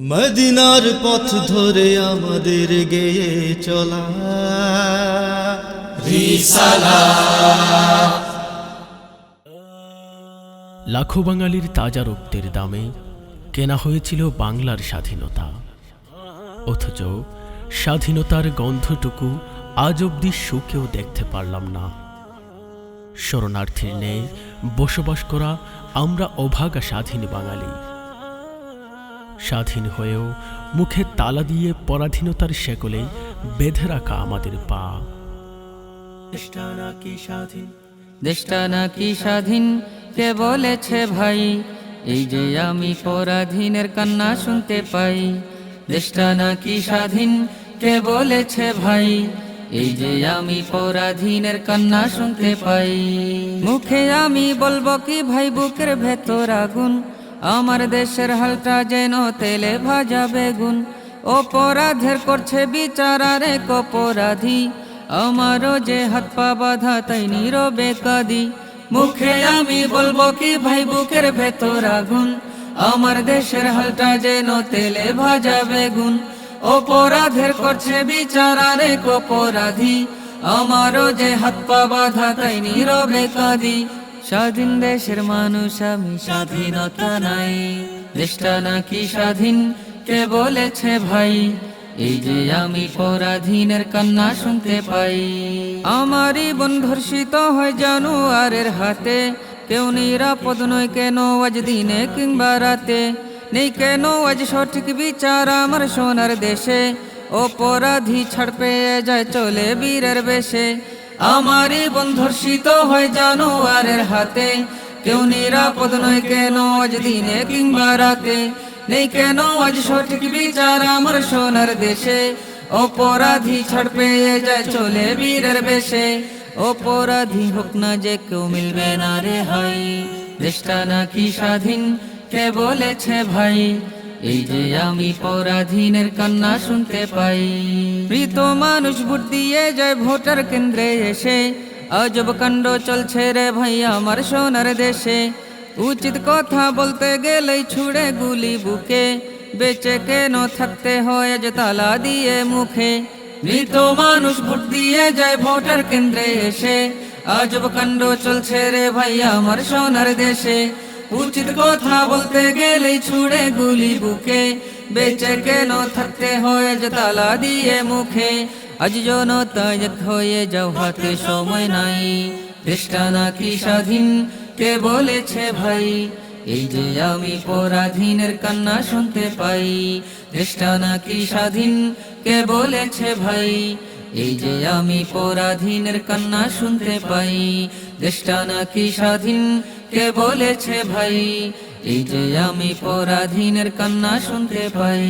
মদিনার পথ ধরে আমাদের গেয়ে চলা। লাখো বাঙালির তাজা রক্তের দামে কেনা হয়েছিল বাংলার স্বাধীনতা। অথচ স্বাধীনতার গন্ধটুকু আজ অবধি সুখেও দেখতে পারলাম না। শরণার্থীর নেই বসবাস করা আমরা অভাগা স্বাধীন বাঙালি। স্বাধীন হয়েও মুখে তালা দিয়ে পরাধীনতার শেকলে বেঁধে রাখা আমাদের পা। কি স্বাধীন? দেশটা নাকি স্বাধীন? কে বলেছে ভাই? এই যে আমি পরাধীনের কান্না শুনতে পাই। দেশটা নাকি স্বাধীন? কে বলেছে ভাই? এই যে আমি পরাধীনের কান্না শুনতে পাই। মুখে আমি বলব কি ভাই বুকের ভেতর আগুন? আমার দেশের হালটা যেন তেলে ভাজা বেগুন। অপরাধের করছে বিচার আর এক আমারও যে হাত পা বাধা তাই নীরবে কাঁদি। মুখে আমি বলব কি ভাই, বুকের ভেতর আগুন। আমার দেশের হালটা যেন তেলে ভাজা বেগুন। অপরাধের করছে বিচার আর এক আমারও যে হাত পা বাধা তাই নীরবে কাঁদি। স্বাধীন দেশের মানুষ, আমি স্বাধীনতা নাই। দেশটা নাকি স্বাধীন? কে বলেছে ভাই? এই যে আমি পরাধীনের কান্না শুনতে পাই। আমারই বোন ধর্ষিত হয় জানুয়ারের হাতে। কেউ নিরাপদ নয় কেন আজ দিনে কিংবা রাতে? নেই কেন আজ সঠিক বিচার আমার সোনার দেশে? অপরাধী ছাড় পেয়ে যায় চলে বীরের বেশে। আমারই বোন ধর্ষিত হয় জানুয়ারের হাতে। কেউ নিরাপদ নয় কেন আজ দিনে কিংবা রাতে? নেই কেন আজ সঠিক বিচার আমার সোনার দেশে? অপরাধী ছাড় পেয়ে যায় চলে বীরের বেশে। অপরাধী হোক না যে কেউ মিলবে না রে হাই দেশটা নাকি স্বাধীন, কে বলেছে ভাই? এই যে আমি পরাধীনের কান্না শুনতে পাই। মৃত মানুষ ভোট দিয়ে যায় ভোটার কেন্দ্রে এসে। আজব কাণ্ড চলছে রে ভাই আমার সোনার দেশে। উচিত কথা বলতে গেলেই ছুড়ে গুলি বুকে। বেঁচে কেন থাকতে হয় যে তালা দিয়ে মুখে। মৃত মানুষ ভোট দিয়ে যায় ভোটার কেন্দ্রে এসে। আজব কাণ্ড চলছে রে ভাই আমার সোনার দেশে। উচিত কথা বলতে গেলেই ছুড়ে গুলি বুকে। বেঁচে কেন থাকতে হয়ে যে তালা দিয়ে মুখে? আজ জনতা এক হয়ে যাও হাতে, সময় নাই। দেশটা নাকি স্বাধীন? কে বলেছে ভাই? এই যে আমি পরাধীনের কান্না শুনতে পাই। দেশটা নাকি স্বাধীন? কে বলেছে ভাই? এই যে আমি পরাধীনের কান্না শুনতে পাই। দেশটা নাকি স্বাধীন? কে বলেছে ভাই? এই যে আমি পরাধীনের কান্না শুনতে পাই।